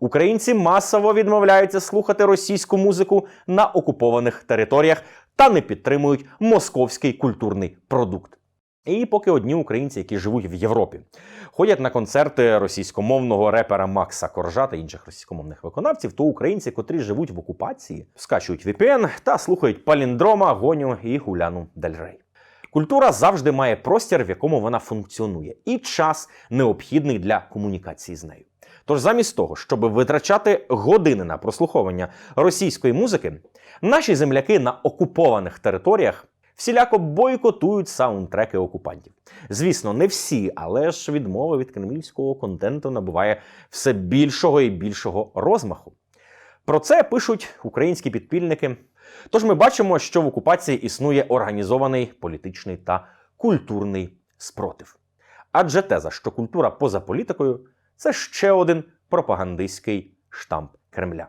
Українці масово відмовляються слухати російську музику на окупованих територіях та не підтримують московський культурний продукт. І поки одні українці, які живуть в Європі, ходять на концерти російськомовного репера Макса Коржа та інших російськомовних виконавців, то українці, котрі живуть в окупації, скачують VPN та слухають паліндрома, гоню і гуляну Дель Рей. Культура завжди має простір, в якому вона функціонує, і час необхідний для комунікації з нею. Тож, замість того, щоб витрачати години на прослуховування російської музики, наші земляки на окупованих територіях всіляко бойкотують саундтреки окупантів. Звісно, не всі, але ж відмова від кремлівського контенту набуває все більшого і більшого розмаху. Про це пишуть українські підпільники. Тож ми бачимо, що в окупації існує організований політичний та культурний спротив. Адже теза, що культура поза політикою це ще один пропагандистський штамп Кремля.